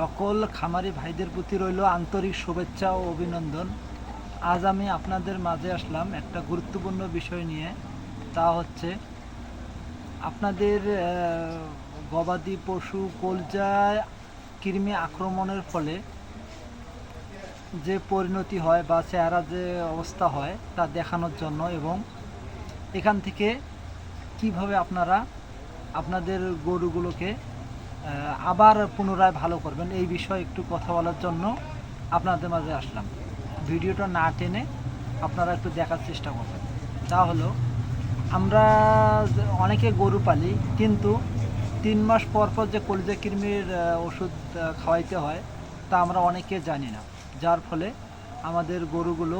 সকল খামারি ভাইদের প্রতি রইল আন্তরিক শুভেচ্ছা ও অভিনন্দন। আজ আমি আপনাদের মাঝে আসলাম একটা গুরুত্বপূর্ণ বিষয় নিয়ে, তা হচ্ছে আপনাদের গবাদি পশু কলজায় কৃমি আক্রমণের ফলে যে পরিণতি হয় বা চেহারা যে অবস্থা হয়, তা দেখানোর জন্য এবং এখান থেকে কীভাবে আপনারা আপনাদের গরুগুলোকে আবার পুনরায় ভালো করবেন। এই বিষয়ে একটু কথা বলার জন্য আপনাদের মাঝে আসলাম। ভিডিওটা না টেনে আপনারা একটু দেখার চেষ্টা করবেন। তা হলো, আমরা অনেকে গরু পালি, কিন্তু তিন মাস পর পর যে কলিজা কৃমির ওষুধ খাওয়াইতে হয়, তা আমরা অনেকে জানি না। যার ফলে আমাদের গরুগুলো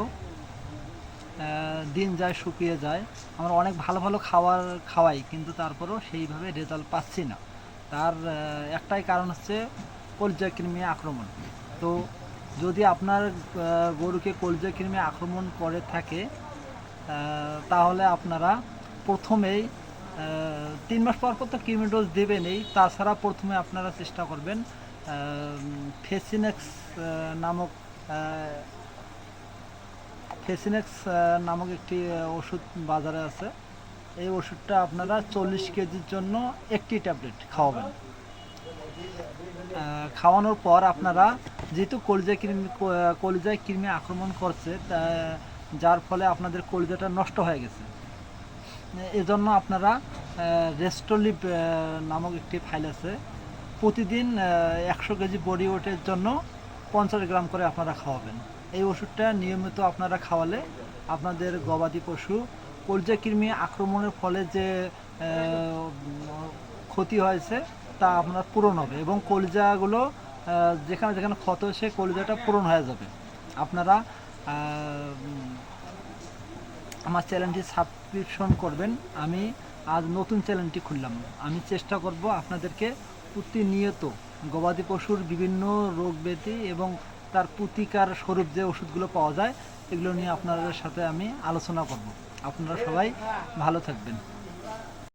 দিন যায়, শুকিয়ে যায়। আমরা অনেক ভালো ভালো খাবার খাওয়াই, কিন্তু তারপরেও সেইভাবে রেজাল্ট পাচ্ছি না। তার একটাই কারণ হচ্ছে কলজা কৃমি আক্রমণ। তো যদি আপনার গরুকে কলজা কৃমি আক্রমণ করে থাকে তাহলে আপনারা প্রথমেই তিন মাস পর পর তো কৃমি ডোজ দেবেনই, তাছাড়া প্রথমে আপনারা চেষ্টা করবেন ফেসিনেক্স নামক ফেসিনেক্স নামক একটি ওষুধ বাজারে আছে। এই ওষুধটা আপনারা চল্লিশ কেজির জন্য একটি ট্যাবলেট খাওয়াবেন। খাওয়ানোর পর আপনারা যেহেতু কলিজা কৃমি কলিজায় কৃমি আক্রমণ করছে যার ফলে আপনাদের কলিজাটা নষ্ট হয়ে গেছে। এজন্য আপনারা রেস্টোলিপ নামক একটি ফাইল আছে। প্রতিদিন একশো কেজি বডি ওয়েটের জন্য পঞ্চাশ গ্রাম করে আপনারা খাওয়াবেন। এই ওষুধটা নিয়মিত আপনারা খাওয়ালে আপনাদের গবাদি পশু কলজা কৃমি আক্রমণের ফলে যে ক্ষতি হয়েছে, তা আপনার পূরণ হবে এবং কলজাগুলো যেখানে যেখানে ক্ষত হয়েছে কলজাটা পূরণ হয়ে যাবে। আপনারা আমার চ্যানেলটি সাবস্ক্রিপশন করবেন। আমি আজ নতুন চ্যানেলটি খুললাম। আমি চেষ্টা করব আপনাদেরকে প্রতিনিয়ত গবাদি পশুর বিভিন্ন রোগ ব্যাধি এবং তার প্রতিকার স্বরূপ যে ওষুধগুলো পাওয়া যায়, এগুলো নিয়ে আপনাদের সাথে আমি আলোচনা করব। আপনারা সবাই ভালো থাকবেন।